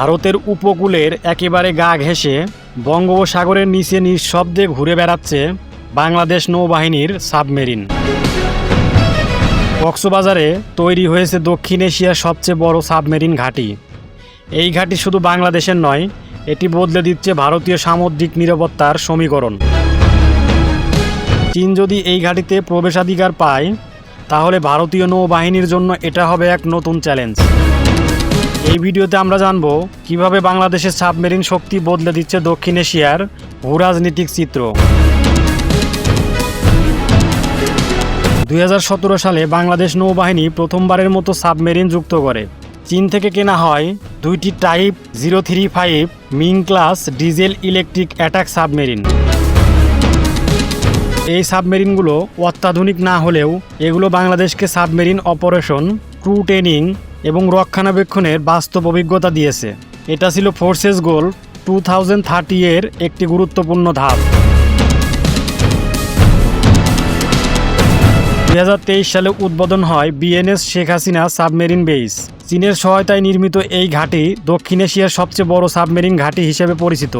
ভারতের উপকূলের একেবারে গা ঘেঁষে বঙ্গোপসাগরের নিচে নিঃশব্দে ঘুরে বেড়াচ্ছে বাংলাদেশ নৌবাহিনীর সাবমেরিন। কক্সবাজারে তৈরি হয়েছে দক্ষিণ এশিয়ার সবচেয়ে বড় সাবমেরিন ঘাঁটি। এই ঘাঁটি শুধু বাংলাদেশের নয়, এটি বদলে দিচ্ছে ভারতীয় সামুদ্রিক নিরাপত্তার সমীকরণ। চীন যদি এই ঘাঁটিতে প্রবেশাধিকার পায়, তাহলে ভারতীয় নৌবাহিনীর জন্য এটা হবে এক নতুন চ্যালেঞ্জ। এই ভিডিওতে আমরা জানব কীভাবে বাংলাদেশের সাবমেরিন শক্তি বদলে দিচ্ছে দক্ষিণ এশিয়ার ভূরাজনীতিক চিত্র। দু হাজার সতেরো সালে বাংলাদেশ নৌবাহিনী প্রথমবারের মতো সাবমেরিন যুক্ত করে। চীন থেকে কেনা হয় দুইটি type zero three five Ming class diesel electric attack submarine. এই সাবমেরিনগুলো অত্যাধুনিক না হলেও এগুলো বাংলাদেশকে সাবমেরিন অপারেশন ক্রু ট্রেনিং এবং রক্ষণাবেক্ষণের বাস্তব অভিজ্ঞতা দিয়েছে। এটা ছিল forces goal two thousand thirty এর একটি গুরুত্বপূর্ণ ধাপ। দুই হাজার তেইশ সালে উদ্বোধন হয় BNS Sheikh Hasina submarine base. চীনের সহায়তায় নির্মিত এই ঘাঁটি দক্ষিণ এশিয়ার সবচেয়ে বড় সাবমেরিন ঘাঁটি হিসেবে পরিচিত।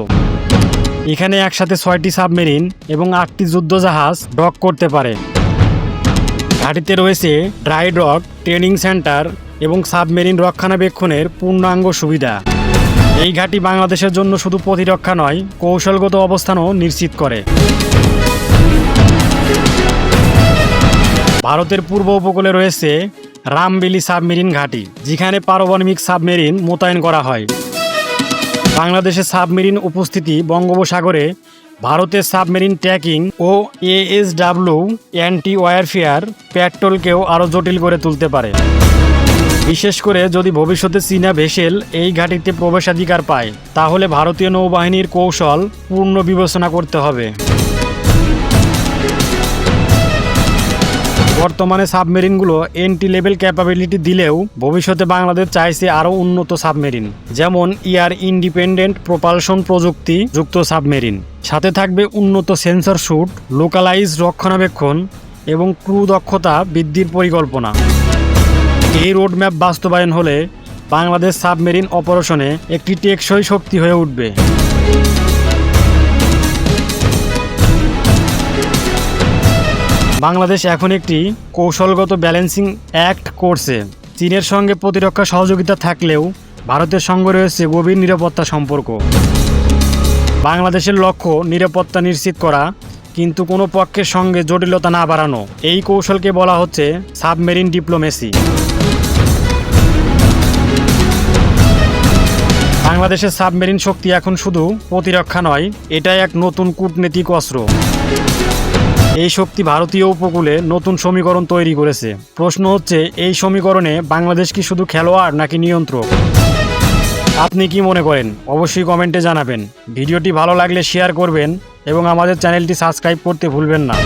এখানে একসাথে ছয়টি সাবমেরিন এবং আটটি যুদ্ধজাহাজ ডক করতে পারে। ঘাঁটিতে রয়েছে ড্রাই ডক, ট্রেনিং সেন্টার এবং সাবমেরিন রক্ষণাবেক্ষণের পূর্ণাঙ্গ সুবিধা। এই ঘাঁটি বাংলাদেশের জন্য শুধু প্রতিরক্ষা নয়, কৌশলগত অবস্থানও নিশ্চিত করে। ভারতের পূর্ব উপকূলে রয়েছে রামবেলি সাবমেরিন ঘাঁটি, যেখানে পারমাণবিক সাবমেরিন মোতায়েন করা হয়। বাংলাদেশের সাবমেরিন উপস্থিতি বঙ্গোপসাগরে ভারতের সাবমেরিন ট্র্যাকিং ও এএসডাব্লিউ অ্যান্টি ওয়ারফেয়ার প্যাট্রোলকেও আরও জটিল করে তুলতে পারে। বিশেষ করে যদি ভবিষ্যতে চীনা ভেসেল এই ঘাঁটিতে প্রবেশাধিকার পায়, তাহলে ভারতীয় নৌবাহিনীর কৌশল পূর্ণ বিবেচনা করতে হবে। বর্তমানে সাবমেরিনগুলো এন্টি লেভেল ক্যাপাবিলিটি দিলেও ভবিষ্যতে বাংলাদেশ চাইছে আরও উন্নত সাবমেরিন, যেমন ইয়ার ইন্ডিপেন্ডেন্ট প্রপালশন প্রযুক্তি যুক্ত সাবমেরিন। সাথে থাকবে উন্নত সেন্সর শ্যুট লোকালাইজ রক্ষণাবেক্ষণ এবং ক্রু দক্ষতা বৃদ্ধির পরিকল্পনা। এই রোডম্যাপ বাস্তবায়ন হলে বাংলাদেশ সাবমেরিন অপারেশনে একটি টেকসই শক্তি হয়ে উঠবে। বাংলাদেশ এখন একটি কৌশলগত ব্যালেন্সিং অ্যাক্ট করছে। চীনের সঙ্গে প্রতিরক্ষা সহযোগিতা থাকলেও ভারতের সঙ্গে রয়েছে গভীর নিরাপত্তা সম্পর্ক। বাংলাদেশের লক্ষ্য নিরাপত্তা নিশ্চিত করা, কিন্তু কোনো পক্ষের সঙ্গে জটিলতা না বাড়ানো। এই কৌশলকে বলা হচ্ছে সাবমেরিন ডিপ্লোমেসি। বাংলাদেশের সাবমেরিন শক্তি এখন শুধু প্রতিরক্ষা নয় এটা এক নতুন কূটনৈতিক অস্ত্র। এই শক্তি ভারতীয় উপকূলে নতুন সমীকরণ তৈরি করেছে। প্রশ্ন হচ্ছে, এই সমীকরণে বাংলাদেশ কি শুধু খেলোয়াড় নাকি নিয়ন্ত্রক? আপনি কি মনে করেন? অবশ্যই কমেন্টে জানাবেন। ভিডিওটি ভালো লাগলে শেয়ার করবেন এবং আমাদের চ্যানেলটি সাবস্ক্রাইব করতে ভুলবেন না।